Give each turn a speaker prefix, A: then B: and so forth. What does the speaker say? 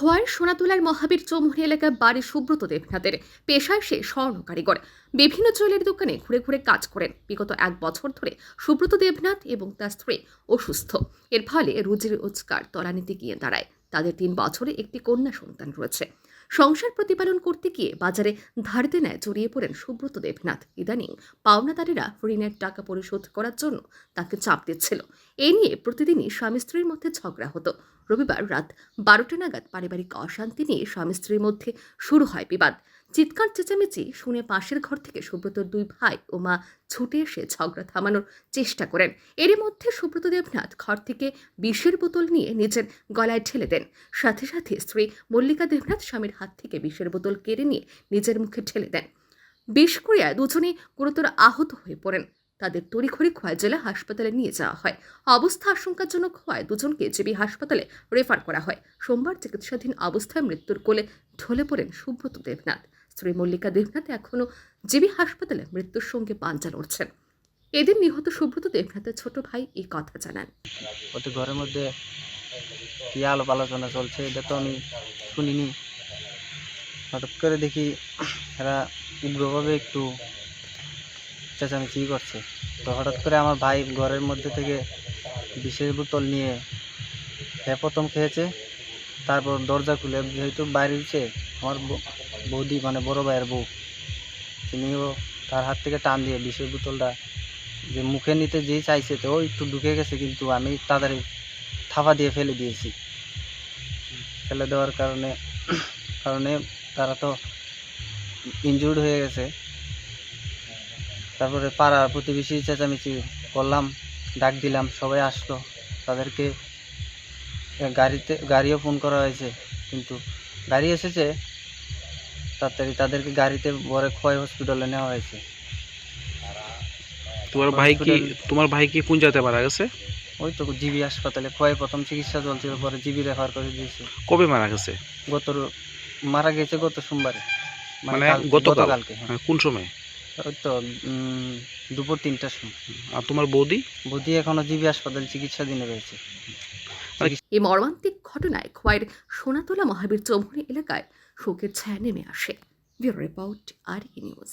A: খোয়ার সোনাতুলার মহাবীর চৌমুহনী এলাকার বাড়ি সুব্রত দেবনাথের পেশায় সে স্বর্ণ কারিগর। বিভিন্ন জুয়েলারি দোকানে ঘুরে ঘুরে কাজ করেন। বিগত এক বছর ধরে সুব্রত দেবনাথ এবং তার স্ত্রী অসুস্থ। এর ফলে রুজির রোজগার তলানিতে গিয়ে দাঁড়ায়। তাদের তিন বছরে একটি কন্যা সন্তান রয়েছে। সংসার প্রতিপালন করতে গিয়ে বাজারে ধারতে নেয় জড়িয়ে পড়েন সুব্রত দেবনাথ। ইদানিং পাওনাদারেরা ঋণের টাকা পরিশোধ করার জন্য তাকে চাপ দিচ্ছিল। এ নিয়ে প্রতিদিনই স্বামী স্ত্রীর মধ্যে ঝগড়া হতো। রবিবার রাত বারোটা নাগাদ পারিবারিক অশান্তি নিয়ে স্বামী স্ত্রীর মধ্যে শুরু হয় বিবাদ। চিৎকার চেঁচামেচি শুনে পাশের ঘর থেকে সুব্রতর দুই ভাই ও মা ছুটে এসে ঝগড়া থামানোর চেষ্টা করেন। এরই মধ্যে সুব্রত দেবনাথ ঘর থেকে বিষের বোতল নিয়ে নিজের গলায় ঠেলে দেন। সাথে সাথে স্ত্রী মল্লিকা দেবনাথ স্বামীর হাত থেকে বিষের বোতল কেড়ে নিয়ে নিজের মুখে ঠেলে দেন। বিষ ক্রিয়ায় দুজনেই গুরুতর আহত হয়ে পড়েন। তাদের তড়িঘড়ি খোয়াই জেলা হাসপাতালে নিয়ে যাওয়া হয়। অবস্থা আশঙ্কাজনক হওয়ায় দুজনকে জেবি হাসপাতালে রেফার করা হয়। সোমবার চিকিৎসাধীন অবস্থায় মৃত্যুর কোলে ঢলে পড়েন সুব্রত দেবনাথ। স্ত্রী মল্লিকা দেবনাথ এখনও জিবি হাসপাতালে মৃত্যুর সঙ্গে পাঞ্জা লড়ছেন। এদিন নিহত সুব্রত দেবনাথের ছোট ভাই এই কথা জানান।
B: ওতে ঘরের মধ্যে কী আলাপ আলোচনা চলছে, এটা তো আমি শুনিনি। হঠাৎ করে দেখি এরা উগ্রভাবে একটু চেঁচামেচি করছে। তো হঠাৎ করে আমার ভাই ঘরের মধ্যে থেকে বিষের বোতল নিয়ে সে প্রথম খেয়েছে, তারপর দরজা খুলে যেহেতু বাইরে দিচ্ছে আমার বৌদি মানে বড় ভাইয়ের বউ, তিনিও তার হাত থেকে টান দিয়ে বিষের বোতলটা যে মুখে নিতে যেই চাইছে তো একটু ঢুকে গেছে, কিন্তু আমি তাড়াতাড়ি থাপা দিয়ে ফেলে দিয়েছি। ফেলে দেওয়ার কারণে কারণে তারা তো ইনজুর্ড হয়ে গেছে। তারপরে পাড়া প্রতিবেশী চেঁচামেচি করলাম, ডাক দিলাম, সবাই আসলো। তাদেরকে গাড়িতে, গাড়িও ফোন করা হয়েছে, কিন্তু গাড়ি এসেছে তাড়াতাড়ি তাদেরকে গাড়িতে ভরে খোয়াই হসপিটালে নেওয়া হয়েছে।
C: তোমার ভাই কি তোমার ভাই কি কোন জায়গাতে মারা গেছে?
B: ওই তো জিবি হাসপাতালে খোয়াই প্রথম চিকিৎসা চলছিল পরে জিবি রেফার করে দিয়েছে।
C: কবে মারা গেছে?
B: গত মারা গেছে গত সোমবারে।
C: মানে গতকাল?
B: গতকালকে হ্যাঁ।
C: হ্যাঁ, কোন সময়?
B: ওই তো উম, দুপুর তিনটার সময়।
C: আর তোমার বৌদি?
B: বৌদি এখনও জিবি হাসপাতালে চিকিৎসাধীনে রয়েছে।
A: এই মর্মান্তিক ঘটনায় খোয়াইয়ের সোনাতলা মহাবীর চৌমুহনী এলাকায় শোকের ছায়া নেমে আসে। Bureau report R news.